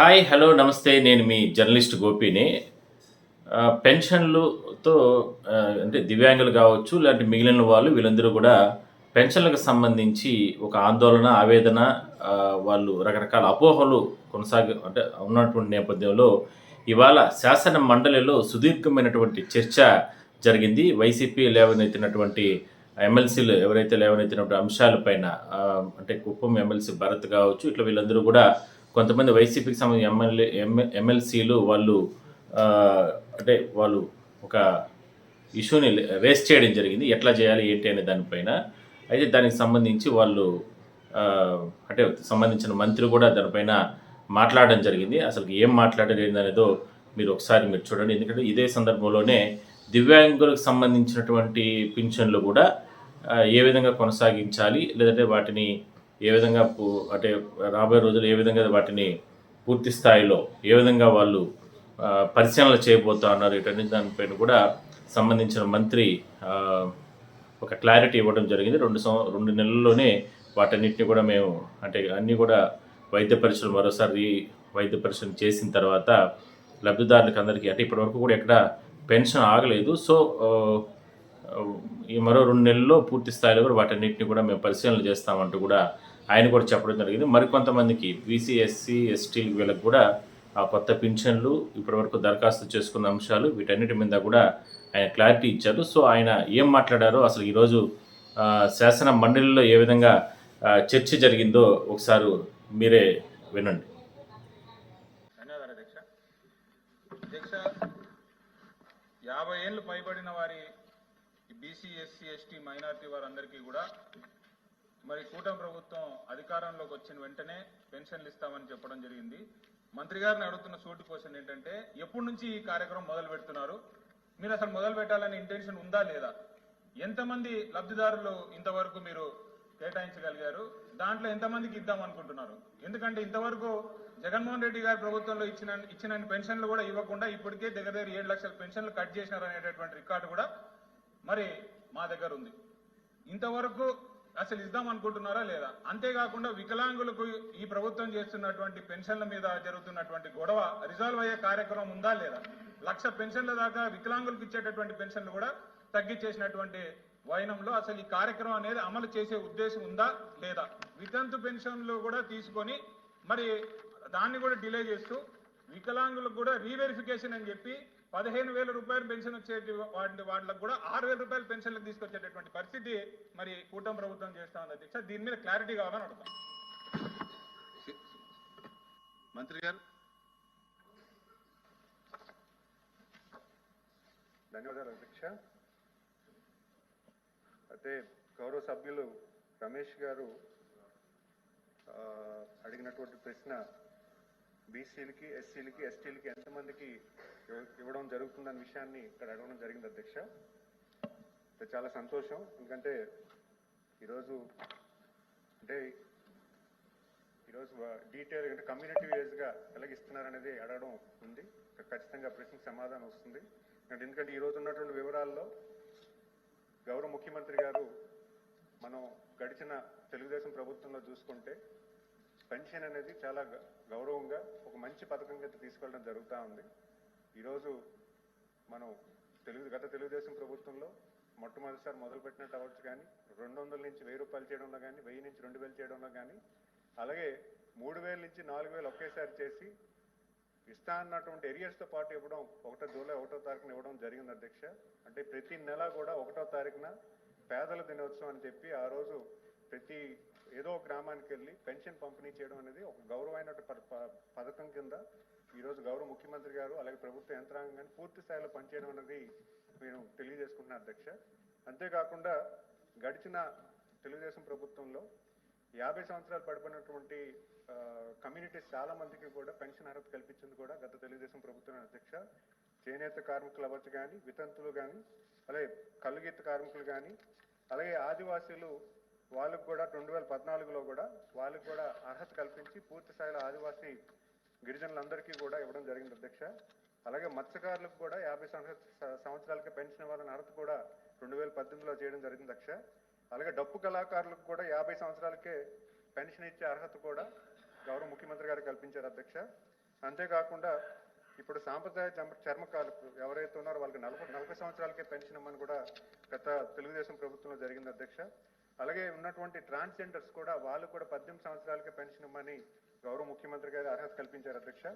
Hi hello నమస్తే. నేను మీ journalist గోపిని. పెన్షన్లుతో అంటే దివ్యాంగులు కావచ్చు లేదంటే మిగిలిన వాళ్ళు వీళ్ళందరూ కూడా పెన్షన్లకు సంబంధించి ఒక ఆందోళన ఆవేదన వాళ్ళు రకరకాల అపోహలు కొనసాగి అంటే ఉన్నటువంటి నేపథ్యంలో ఇవాళ శాసన మండలిలో సుదీర్ఘమైనటువంటి చర్చ జరిగింది. వైసీపీ లేవనెత్తినటువంటి ఎమ్మెల్సీలు ఎవరైతే లేవనెత్తినటువంటి అంశాలపైన అంటే కుప్పం ఎమ్మెల్సీ భరత్ కావచ్చు ఇట్లా వీళ్ళందరూ కూడా కొంతమంది వైసీపీకి సంబంధించిన ఎమ్మెల్యే ఎమ్మెల్సీలు వాళ్ళు అంటే వాళ్ళు ఒక ఇష్యూని రేస్ చేయడం జరిగింది. ఎట్లా చేయాలి ఏంటి అనే దానిపైన. అయితే దానికి సంబంధించి వాళ్ళు అంటే సంబంధించిన మంత్రి కూడా దానిపైన మాట్లాడడం జరిగింది. అసలు ఏం మాట్లాడలేదు అనేదో మీరు ఒకసారి మీరు చూడండి. ఎందుకంటే ఇదే సందర్భంలోనే దివ్యాంగులకు సంబంధించినటువంటి పింఛన్లు కూడా ఏ విధంగా కొనసాగించాలి లేదంటే వాటిని ఏ విధంగా అంటే రాబోయే రోజులు ఏ విధంగా వాటిని పూర్తి స్థాయిలో ఏ విధంగా వాళ్ళు పరిశీలనలు చేయబోతా ఉన్నారు ఇటన్ని దానిపైన కూడా సంబంధించిన మంత్రి ఒక క్లారిటీ ఇవ్వడం జరిగింది. రెండు సంవ రెండు నెలల్లోనే వాటన్నిటిని కూడా మేము అంటే అన్నీ కూడా వైద్య పరీక్షలు మరోసారి వైద్య పరీక్షలు చేసిన తర్వాత లబ్ధిదారులకు అందరికీ అంటే ఇప్పటివరకు కూడా ఎక్కడ పెన్షన్ ఆగలేదు. సో ఈ మరో రెండు నెలల్లో పూర్తి స్థాయిలో కూడా వాటన్నిటిని కూడా మేము పరిశీలన చేస్తామంటూ కూడా ఆయన కూడా చెప్పడం జరిగింది. మరికొంతమందికి బీసీ ఎస్సీ ఎస్టీ వీళ్ళకి కూడా ఆ కొత్త పింఛన్లు ఇప్పటివరకు దరఖాస్తు చేసుకున్న అంశాలు వీటన్నిటి మీద కూడా ఆయన క్లారిటీ ఇచ్చారు. సో ఆయన ఏం మాట్లాడారో అసలు ఈరోజు శాసన మండలిలో ఏ విధంగా చర్చ జరిగిందో ఒకసారి మీరే వినండి. అధ్యక్ష యాభై ఏళ్ళు పైబడిన వారి బీసీ ఎస్సీ ఎస్టీ మైనార్టీ వారందరికీ కూడా మరి కూటమి ప్రభుత్వం అధికారంలోకి వచ్చిన వెంటనే పెన్షన్లు ఇస్తామని చెప్పడం జరిగింది. మంత్రి గారిని అడుగుతున్న సోటి క్వశ్చన్ ఏంటంటే ఎప్పటి నుంచి ఈ కార్యక్రమం మొదలు పెడుతున్నారు? మీరు అసలు మొదలు పెట్టాలని ఇంటెన్షన్ ఉందా లేదా? ఎంతమంది లబ్ధిదారులు ఇంతవరకు మీరు కేటాయించగలిగారు? దాంట్లో ఎంతమందికి ఇద్దాం అనుకుంటున్నారు? ఎందుకంటే ఇంతవరకు జగన్మోహన్ రెడ్డి గారి ప్రభుత్వంలో ఇచ్చిన ఇచ్చిన పెన్షన్లు కూడా ఇవ్వకుండా ఇప్పటికే దగ్గర దగ్గర ఏడు లక్షల పెన్షన్లు కట్ చేసినారు అనేటటువంటి రికార్డు కూడా మరి మా దగ్గర ఉంది. ఇంతవరకు అసలు ఇద్దాం అనుకుంటున్నారా లేదా? అంతేకాకుండా వికలాంగులకు ఈ ప్రభుత్వం చేస్తున్నటువంటి పెన్షన్ల మీద జరుగుతున్నటువంటి గొడవ రిజాల్వ్ అయ్యే కార్యక్రమం ఉందా లేదా? లక్ష పెన్షన్ల దాకా వికలాంగులకు ఇచ్చేటటువంటి పెన్షన్లు కూడా తగ్గించేసినటువంటి వైనంలో అసలు ఈ కార్యక్రమం అనేది అమలు చేసే ఉద్దేశం ఉందా లేదా? వితంతు పెన్షన్లు కూడా తీసుకొని మరి దాన్ని కూడా డిలే చేస్తూ వికలాంగులకు కూడా రీవెరిఫికేషన్ అని చెప్పి పదిహేను వేల రూపాయలు పెన్షన్ వచ్చే వాటి వాటికి కూడా ఆరు వేల రూపాయల పెన్షన్లకు తీసుకొచ్చేటటువంటి పరిస్థితి మరి కూటమి ప్రభుత్వం చేస్తా ఉంది అధ్యక్ష దీని మీద క్లారిటీ కావాలని అడుగుతాం మంత్రి గారు. ధన్యవాదాలు అధ్యక్ష. అయితే గౌరవ సభ్యులు రమేష్ గారు అడిగినటువంటి ప్రశ్న బీసీలకి ఎస్సీలకి ఎస్టీలకి ఎంతమందికి ఇవ్వడం జరుగుతుందన్న విషయాన్ని ఇక్కడ అడగడం జరిగింది అధ్యక్ష. చాలా సంతోషం. ఎందుకంటే ఈరోజు అంటే ఈరోజు డీటెయిల్ అంటే కమ్యూనిటీ వైజ్గా ఎలాగ అడగడం ఉంది. ఖచ్చితంగా ప్రశ్నకు సమాధానం వస్తుంది. ఎందుకంటే ఈ రోజు ఉన్నటువంటి వివరాల్లో గౌరవ ముఖ్యమంత్రి గారు మనం గడిచిన తెలుగుదేశం ప్రభుత్వంలో చూసుకుంటే పెన్షన్ అనేది చాలా గ- గౌరవంగా ఒక మంచి పథకం కింద తీసుకెళ్ళడం జరుగుతూ ఉంది. ఈరోజు మనం తెలుగు గత తెలుగుదేశం ప్రభుత్వంలో మొట్టమొదటిసారి మొదలుపెట్టినట్టు అవ్వచ్చు కానీ రెండు వందల నుంచి వెయ్యి రూపాయలు చేయడంలో కానీ వెయ్యి నుంచి రెండు వేలు చేయడంలో కానీ అలాగే మూడు వేల నుంచి నాలుగు వేలు ఒకేసారి చేసి ఇస్తా అన్నటువంటి ఎరియర్స్తో పాటు ఇవ్వడం ఒకటో జూలై ఒకటో తారీఖున ఇవ్వడం జరిగింది అధ్యక్ష. అంటే ప్రతి నెల కూడా ఒకటో తారీఖున పేదల దినోత్సవం అని చెప్పి ఆ రోజు ప్రతి ఏదో గ్రామానికి వెళ్ళి పెన్షన్ పంపిణీ చేయడం అనేది ఒక గౌరవమైన ప- పథకం కింద ఈరోజు గౌరవ ముఖ్యమంత్రి గారు అలాగే ప్రభుత్వ యంత్రాంగం కానీ పూర్తి స్థాయిలో పనిచేయడం అనేది నేను తెలియజేసుకుంటున్నాను అధ్యక్ష. అంతేకాకుండా గడిచిన తెలుగుదేశం ప్రభుత్వంలో యాభై సంవత్సరాలు పడిపోయినటువంటి కమ్యూనిటీస్ చాలా మందికి కూడా పెన్షన్ అర్హత కల్పించింది కూడా గత తెలుగుదేశం ప్రభుత్వం అధ్యక్ష. చేనేత కార్మికులు అవ్వచ్చు కానీ వితంతులు కానీ అలాగే కలుగీత కార్మికులు కానీ అలాగే ఆదివాసీలు వాళ్ళకు కూడా రెండు వేల పద్నాలుగులో కూడా వాళ్ళకు కూడా అర్హత కల్పించి పూర్తి స్థాయిలో ఆదివాసీ గిరిజనులందరికీ కూడా ఇవ్వడం జరిగింది అధ్యక్ష. అలాగే మత్స్యకారులకు కూడా యాభై సంవత్సర సంవత్సరాలకి పెన్షన్ ఇవ్వాలని అర్హత కూడా రెండు వేల పద్దెనిమిదిలో చేయడం జరిగింది అధ్యక్ష. అలాగే డప్పు కళాకారులకు కూడా యాభై సంవత్సరాలకే పెన్షన్ ఇచ్చే అర్హత కూడా గౌరవ ముఖ్యమంత్రి గారు కల్పించారు అధ్యక్ష. అంతేకాకుండా ఇప్పుడు సాంప్రదాయ చర్మ- చర్మకారులు ఎవరైతే ఉన్నారో వాళ్ళకి నలభై నలభై సంవత్సరాలకే పెన్షన్ ఇవ్వమని కూడా గత తెలుగుదేశం ప్రభుత్వంలో జరిగింది అధ్యక్ష. అలాగే ఉన్నటువంటి ట్రాన్స్జెండర్స్ కూడా వాళ్ళు కూడా పద్దెనిమిది సంవత్సరాలకే పెన్షన్ ఇవ్వమని గౌరవ ముఖ్యమంత్రి గారు అర్హత కల్పించారు అధ్యక్ష.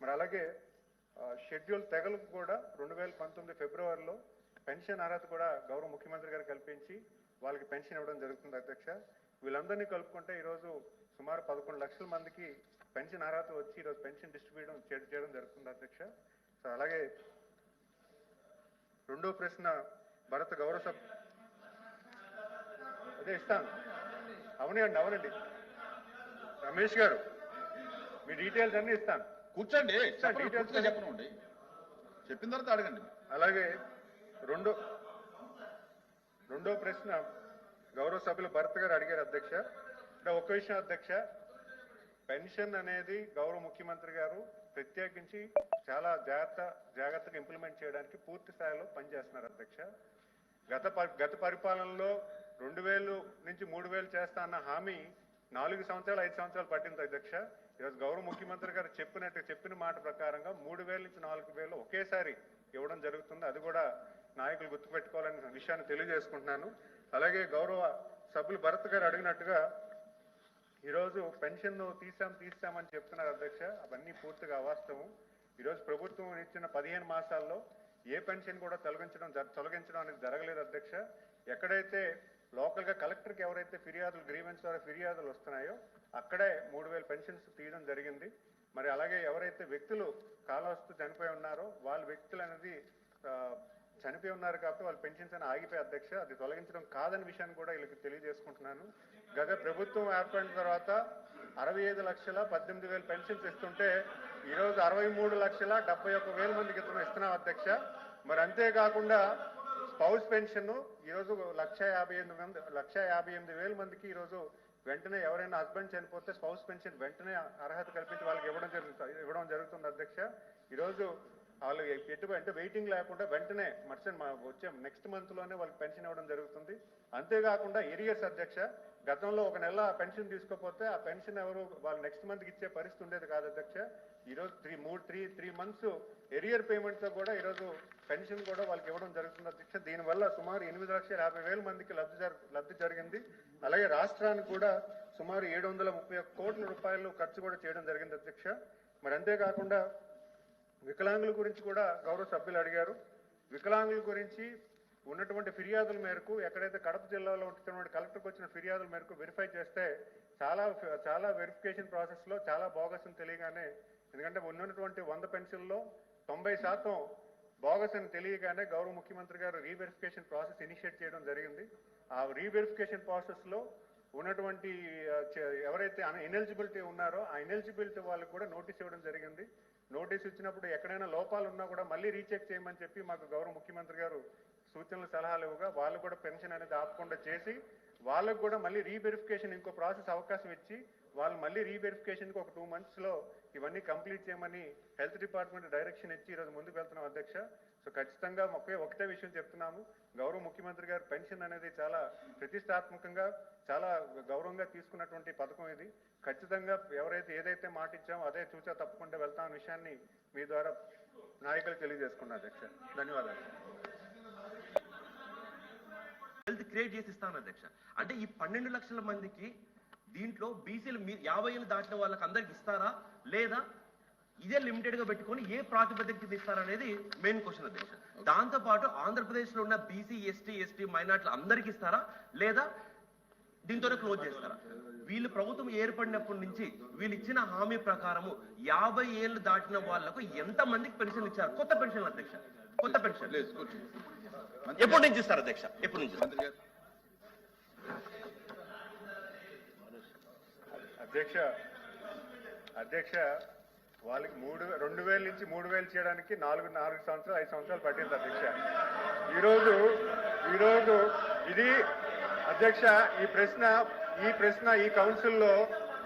మరి అలాగే షెడ్యూల్ తెగలకు కూడా రెండు వేల పంతొమ్మిది ఫిబ్రవరిలో పెన్షన్ అర్హత కూడా గౌరవ ముఖ్యమంత్రి గారు కల్పించి వాళ్ళకి పెన్షన్ ఇవ్వడం జరుగుతుంది అధ్యక్ష. వీళ్ళందరినీ కలుపుకుంటే ఈరోజు సుమారు పదకొండు లక్షల మందికి పెన్షన్ అర్హత వచ్చి ఈరోజు పెన్షన్ డిస్ట్రిబ్యూట్ చేయడం చేయడం జరుగుతుంది అధ్యక్ష. సో అలాగే రెండో ప్రశ్న భరత గౌరవ సభ అదే ఇస్తాను. అవునండి అవునండి. రమేష్ గారు మీ డీటెయిల్స్ అన్ని ఇస్తాను. కూర్చోండి పూర్తిగా చెప్పనండి. చెప్పిన తర్వాత అడగండి. అలాగే రెండో రెండో ప్రశ్న గౌరవ సభ్యులు భరత్ గారు అడిగారు అధ్యక్ష. అంటే ఒక విషయం అధ్యక్ష పెన్షన్ అనేది గౌరవ ముఖ్యమంత్రి గారు ప్రత్యేకించి చాలా జాగ్రత్త జాగ్రత్తగా ఇంప్లిమెంట్ చేయడానికి పూర్తి స్థాయిలో పనిచేస్తున్నారు అధ్యక్ష. గత గత పరిపాలనలో రెండు వేలు నుంచి మూడు వేలు చేస్తా అన్న హామీ నాలుగు సంవత్సరాలు ఐదు సంవత్సరాలు పట్టింది అధ్యక్ష. ఈరోజు గౌరవ ముఖ్యమంత్రి గారు చెప్పినట్టు చెప్పిన మాట ప్రకారంగా మూడు వేల నుంచి నాలుగు వేలు ఒకేసారి ఇవ్వడం జరుగుతుంది. అది కూడా నాయకులు గుర్తుపెట్టుకోవాలనే విషయాన్ని తెలియజేసుకుంటున్నాను. అలాగే గౌరవ సభ్యులు భరత్ గారు అడిగినట్టుగా ఈరోజు పెన్షన్ తీసాం తీస్తామని చెప్తున్నారు అధ్యక్ష. అవన్నీ పూర్తిగా అవాస్తవం. ఈరోజు ప్రభుత్వం ఇచ్చిన పదిహేను మాసాల్లో ఏ పెన్షన్ కూడా తొలగించడం జర- తొలగించడం అనేది జరగలేదు అధ్యక్ష. ఎక్కడైతే లోకల్గా కలెక్టర్కి ఎవరైతే ఫిర్యాదులు గ్రీవెన్స్ ద్వారా ఫిర్యాదులు వస్తున్నాయో అక్కడే మూడు వేల పెన్షన్స్ తీయడం జరిగింది. మరి అలాగే ఎవరైతే వ్యక్తులు కాలవస్తూ చనిపోయి ఉన్నారో వాళ్ళ వ్యక్తులు అనేది చనిపోయి ఉన్నారు కాబట్టి వాళ్ళ పెన్షన్స్ అని ఆగిపోయి అధ్యక్ష అది తొలగించడం కాదని విషయాన్ని కూడా వీళ్ళకి తెలియజేసుకుంటున్నాను. గత ప్రభుత్వం ఏర్పడిన తర్వాత అరవై ఐదు లక్షల పద్దెనిమిది వేల పెన్షన్స్ ఇస్తుంటే ఈరోజు అరవై మూడు లక్షల డెబ్బై ఒక్క వేల మందికి ఇస్తున్నాం ఇస్తున్నాం అధ్యక్ష. మరి అంతేకాకుండా స్పౌస్ పెన్షన్ ఈరోజు లక్ష యాభై ఎనిమిది మంది లక్ష యాభై ఎనిమిది వేల మందికి ఈరోజు వెంటనే ఎవరైనా హస్బెండ్ చనిపోతే స్పౌస్ పెన్షన్ వెంటనే అర్హత కల్పించి వాళ్ళకి ఇవ్వడం జరుగుతుంది ఇవ్వడం జరుగుతుంది అధ్యక్ష. ఈరోజు వాళ్ళు ఎటువంటి అంటే వెయిటింగ్ లేకుండా వెంటనే మర్చన్ వచ్చే నెక్స్ట్ మంత్లోనే వాళ్ళకి పెన్షన్ ఇవ్వడం జరుగుతుంది. అంతేకాకుండా ఏరియర్స్ అధ్యక్ష గతంలో ఒక నెల పెన్షన్ తీసుకోకపోతే ఆ పెన్షన్ ఎవరు వాళ్ళు నెక్స్ట్ మంత్కి ఇచ్చే పరిస్థితి ఉండేది కాదు అధ్యక్ష. ఈరోజు త్రీ మూడు త్రీ త్రీ మంత్స్ ఎరియర్ పేమెంట్తో కూడా ఈరోజు పెన్షన్ కూడా వాళ్ళకి ఇవ్వడం జరుగుతుంది అధ్యక్ష. దీనివల్ల సుమారు ఎనిమిది లక్షల యాభై వేల మందికి లబ్ధి జరు లబ్ధి జరిగింది. అలాగే రాష్ట్రానికి కూడా సుమారు ఏడు వందల ముప్పై ఒక్క కోట్ల రూపాయలు ఖర్చు కూడా చేయడం జరిగింది అధ్యక్ష. మరి అంతేకాకుండా వికలాంగుల గురించి కూడా గౌరవ సభ్యులు అడిగారు. వికలాంగుల గురించి ఉన్నటువంటి ఫిర్యాదుల మేరకు ఎక్కడైతే కడప జిల్లాలో ఉంటున్నటువంటి కలెక్టర్కి వచ్చిన ఫిర్యాదుల మేరకు వెరిఫై చేస్తే చాలా చాలా వెరిఫికేషన్ ప్రాసెస్లో చాలా బోగస్ అని తెలియగానే ఎందుకంటే ఉన్నటువంటి వంద పెన్షన్లో తొంభై శాతం బోగస్ అని తెలియగానే గౌరవ ముఖ్యమంత్రి గారు రీవెరిఫికేషన్ ప్రాసెస్ ఇనిషియేట్ చేయడం జరిగింది. ఆ రీవెరిఫికేషన్ ప్రాసెస్లో ఉన్నటువంటి ఎవరైతే ఇనెలిజిబిలిటీ ఉన్నారో ఆ ఇనెలిజిబిలిటీ వాళ్ళకి కూడా నోటీస్ ఇవ్వడం జరిగింది. నోటీస్ ఇచ్చినప్పుడు ఎక్కడైనా లోపాలు ఉన్నా కూడా మళ్ళీ రీచెక్ చేయమని చెప్పి మాకు గౌరవ ముఖ్యమంత్రి గారు సూచనలు సలహాలు ఇవ్వగా వాళ్ళు కూడా పెన్షన్ అనేది ఆపకుండా చేసి వాళ్ళకు కూడా మళ్ళీ రీవెరిఫికేషన్ ఇంకో ప్రాసెస్ అవకాశం ఇచ్చి వాళ్ళు మళ్ళీ రీవెరిఫికేషన్కి ఒక టూ మంత్స్లో ఇవన్నీ కంప్లీట్ చేయమని హెల్త్ డిపార్ట్మెంట్ డైరెక్షన్ ఇచ్చి ఈరోజు ముందుకు వెళ్తున్నాం అధ్యక్ష. సో ఖచ్చితంగా ఒకే ఒకటే విషయం చెప్తున్నాము. గౌరవ ముఖ్యమంత్రి గారు పెన్షన్ అనేది చాలా ప్రతిష్టాత్మకంగా చాలా గౌరవంగా తీసుకున్నటువంటి పథకం ఇది. ఖచ్చితంగా ఎవరైతే ఏదైతే మాట ఇచ్చామో అదే చూసా తప్పకుండా వెళ్తామన్న విషయాన్ని మీ ద్వారా నాయకులు తెలియజేసుకున్నా అధ్యక్ష. ధన్యవాదాలు. హెల్త్ క్రియేట్ చేసి ఇస్తాను అధ్యక్ష. అంటే ఈ పన్నెండు లక్షల మందికి దీంట్లో బీసీలు యాభై ఏళ్ళు దాటిన వాళ్ళకి అందరికి ఇస్తారా? లేదా ఇదే లిమిటెడ్గా పెట్టుకొని ఏ ప్రాతిపదికన ఇస్తారనేది మెయిన్ క్వశ్చన్ అధ్యక్ష దాంతో పాటు ఆంధ్రప్రదేశ్లో ఉన్న బీసీ ఎస్టీ ఎస్టీ మైనార్టీలు అందరికి ఇస్తారా? లేదా దీంతోనే క్లోజ్ చేస్తారా? వీళ్ళు ప్రభుత్వం ఏర్పడినప్పటి నుంచి వీళ్ళు ఇచ్చిన హామీ ప్రకారము యాభై ఏళ్ళు దాటిన వాళ్ళకు ఎంత మందికి పెన్షన్ ఇచ్చారు? కొత్త పెన్షన్ అధ్యక్ష. కొత్త పెన్షన్. ఎప్పటి నుంచి ఇస్తారు అధ్యక్ష? ఎప్పటి నుంచి మంత్రి గారు అధ్యక్ష అధ్యక్ష వాళ్ళకి మూడు రెండు వేల నుంచి మూడు వేలు చేయడానికి నాలుగు నాలుగు సంవత్సరాలు ఐదు సంవత్సరాలు పట్టింది అధ్యక్ష. ఈరోజు ఈరోజు ఇది అధ్యక్ష ఈ ప్రశ్న ఈ ప్రశ్న ఈ కౌన్సిల్లో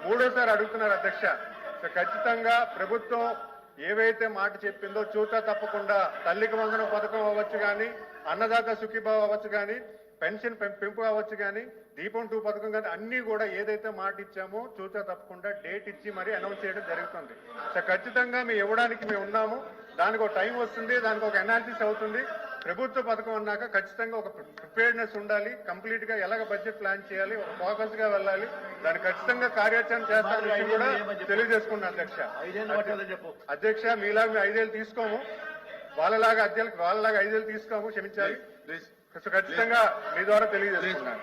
మూడోసారి అడుగుతున్నారు అధ్యక్ష. సో ఖచ్చితంగా ప్రభుత్వం ఏవైతే మాట చెప్పిందో చూత తప్పకుండా తల్లికి వందనం పథకం అవ్వచ్చు కానీ అన్నదాత సుఖీభావ అవ్వచ్చు కానీ పెన్షన్ పెంపు కావచ్చు కానీ దీపం టూ పథకం కానీ అన్ని కూడా ఏదైతే మాట ఇచ్చామో చూచా తప్పకుండా డేట్ ఇచ్చి మరి అనౌన్స్ చేయడం జరుగుతుంది. సో ఖచ్చితంగా మేము ఇవ్వడానికి మేము ఉన్నాము. దానికి ఒక టైం వస్తుంది దానికి ఒక అనాలిసిస్ అవుతుంది. ప్రభుత్వ పథకం అన్నాక ఖచ్చితంగా ఒక ప్రిపేర్నెస్ ఉండాలి. కంప్లీట్గా ఎలాగ బడ్జెట్ ప్లాన్ చేయాలి ఒక ఫోకస్గా వెళ్ళాలి. దాన్ని ఖచ్చితంగా కార్యాచరణ చేస్తామని విషయం కూడా తెలియజేసుకున్నాను అధ్యక్ష. అధ్యక్ష మీలాగా మేము ఐదేళ్ళు తీసుకోము. వాళ్ళలాగా అధ్యక్ష వాళ్ళలాగా ఐదేళ్ళు తీసుకోము క్షమించాలి. ప్లీజ్ ఖచ్చితంగా మీ ద్వారా తెలియజేస్తున్నాను